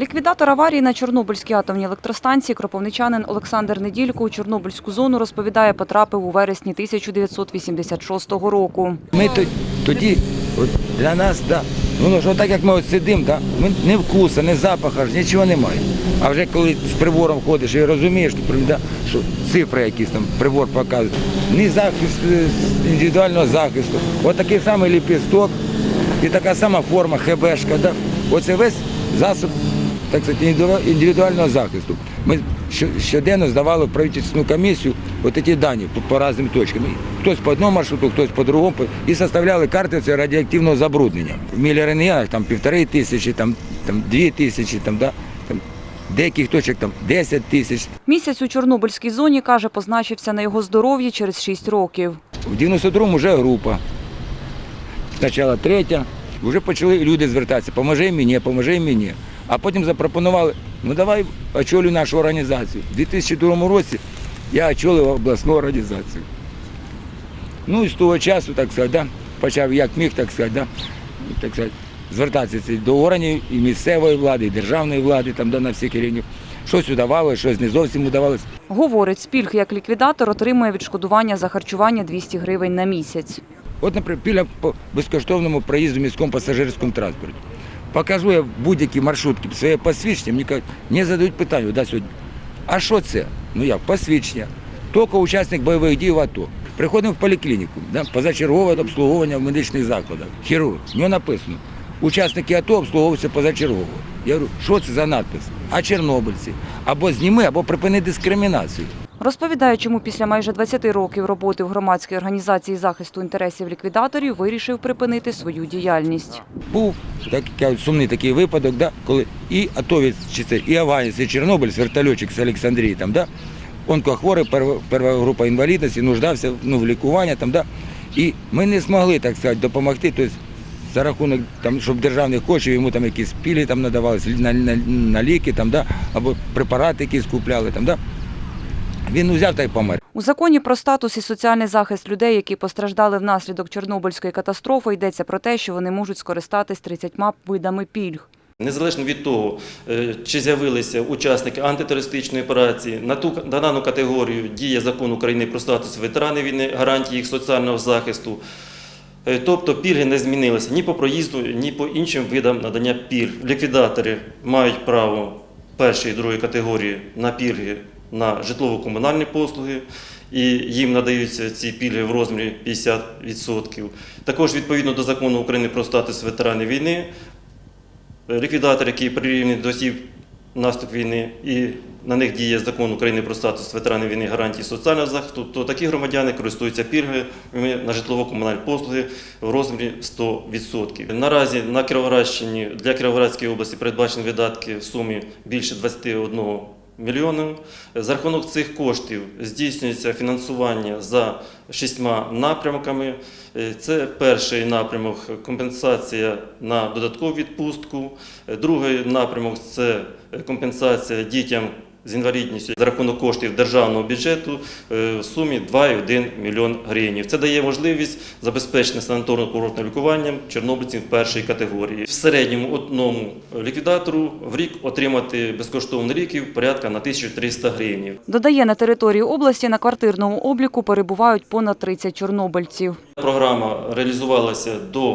Ліквідатор аварії на Чорнобильській атомній електростанції кропивничанин Олександр Неділько у Чорнобильську зону розповідає, потрапив у вересні 1986 року. Ми то- тоді, для нас, да, воно ж так як ми от сидимо, да, ми ні вкуса, ні запаха, ж нічого немає. А вже коли з прибором ходиш і розумієш, що, цифри якісь там прибор показує, ні захист е, індивідуального захисту. От самий ліпісток і така сама форма. Да. Оце весь засіб так сказати, індивідуального захисту. Ми щоденно здавали в правительственну комісію от ці дані по, по різним точкам. Хтось по одному маршруту, хтось по другому. І составляли карти радіоактивного забруднення. В міліреніях там півтори тисячі, там, там дві тисячі, там, да, там, деяких точок там 10 тисяч. Місяць у Чорнобильській зоні, каже, позначився на його здоров'ї через 6 років. В 92-му вже група. Спочатку третя, вже почали люди звертатися, поможи мені, поможи мені. А потім запропонували, ну давай очолюй нашу організацію. У 2002 році я очолив обласну організацію. Ну і з того часу, так сказати, да, почав як міг, так сказати, да, так сказати, звертатися до органів і місцевої влади, і державної влади, там, да, на всіх рівнях. Щось удавалося, щось не зовсім удавалося. Говорить, з пільг як ліквідатор отримує відшкодування за харчування 200 гривень на місяць. От, наприклад, піля по безкоштовному проїзду в міському пасажирському транспорті. Покажу я будь-які маршрутки своє посвідчення, мені кажуть, не задають питання, да, сьогодні. А що це? Ну як, посвідчення. Тільки учасник бойових дій в АТО. Приходимо в поліклініку, да, позачергове обслуговування в медичних закладах. Хірург. В нього написано, учасники АТО обслуговуються позачергово. Я говорю, що це за надпис? А чорнобильці? Або зніми, або припини дискримінацію. Розповідає, чому після майже 20 років роботи в громадській організації захисту інтересів ліквідаторів вирішив припинити свою діяльність. був так, сумний такий випадок, да, коли і атовець, чи це і афганець, і Чорнобиль, вертольотчик з Олександрії, там, да, онкохворий, перша група інвалідності, нуждався ну, в лікуванні. Там, да, і ми не змогли, так сказати, допомогти. Тобто, за рахунок, там, щоб державних коштів йому там якісь пілі там надавалися на, на, на ліки, там, да, або препарати якісь купляли. Там, да. Він взяв та й помер. У законі про статус і соціальний захист людей, які постраждали внаслідок Чорнобильської катастрофи, йдеться про те, що вони можуть скористатись 30 видами пільг. Незалежно від того, е, чи з'явилися учасники антитерористичної операції, на ту на дану категорію діє закон України про статус ветеранів війни, гарантії їх соціального захисту. Е, Тобто пільги не змінилися ні по проїзду, ні по іншим видам надання пільг. Ліквідатори мають право першої і другої категорії на пільги на житлово-комунальні послуги, і їм надаються ці пільги в розмірі 50%. Також відповідно до закону України про статус ветеранів війни, ліквідатор, який прирівняний до осіб наступ війни, і на них діє закон України про статус ветеранів війни гарантії соціального захисту, то такі громадяни користуються пільгами на житлово-комунальні послуги в розмірі 100%. Наразі на Кіровоградщині для Кіровоградської області передбачені видатки в сумі більше 21 мільйонів. За рахунок цих коштів здійснюється фінансування за шістьма напрямками. Е, Це перший напрямок компенсація на додаткову відпустку. Е, Другий напрямок це компенсація дітям з інвалідністю за рахунок коштів державного бюджету е, в сумі 2,1 мільйон гривень. Це дає можливість забезпечити санаторно-курортним лікуванням чорнобильців першої категорії. В середньому одному ліквідатору в рік отримати безкоштовні ліків порядка на 1300 гривень. Додає, на території області на квартирному обліку перебувають понад 30 чорнобильців. Програма реалізувалася до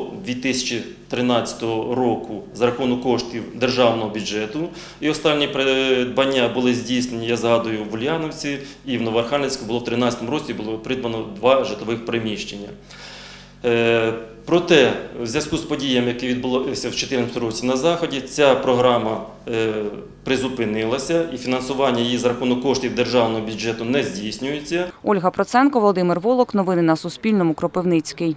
2013 року за рахунок коштів державного бюджету. І останні придбання були здійснені, я згадую, в Ульяновці і в Новоархангельську було в 2013 році було придбано два житлових приміщення. Е, Проте, в зв'язку з подіями, які відбулися в 2014 році на Заході, ця програма е, призупинилася і фінансування її за рахунок коштів державного бюджету не здійснюється. Ольга Проценко, Володимир Волок. Новини на Суспільному. Кропивницький.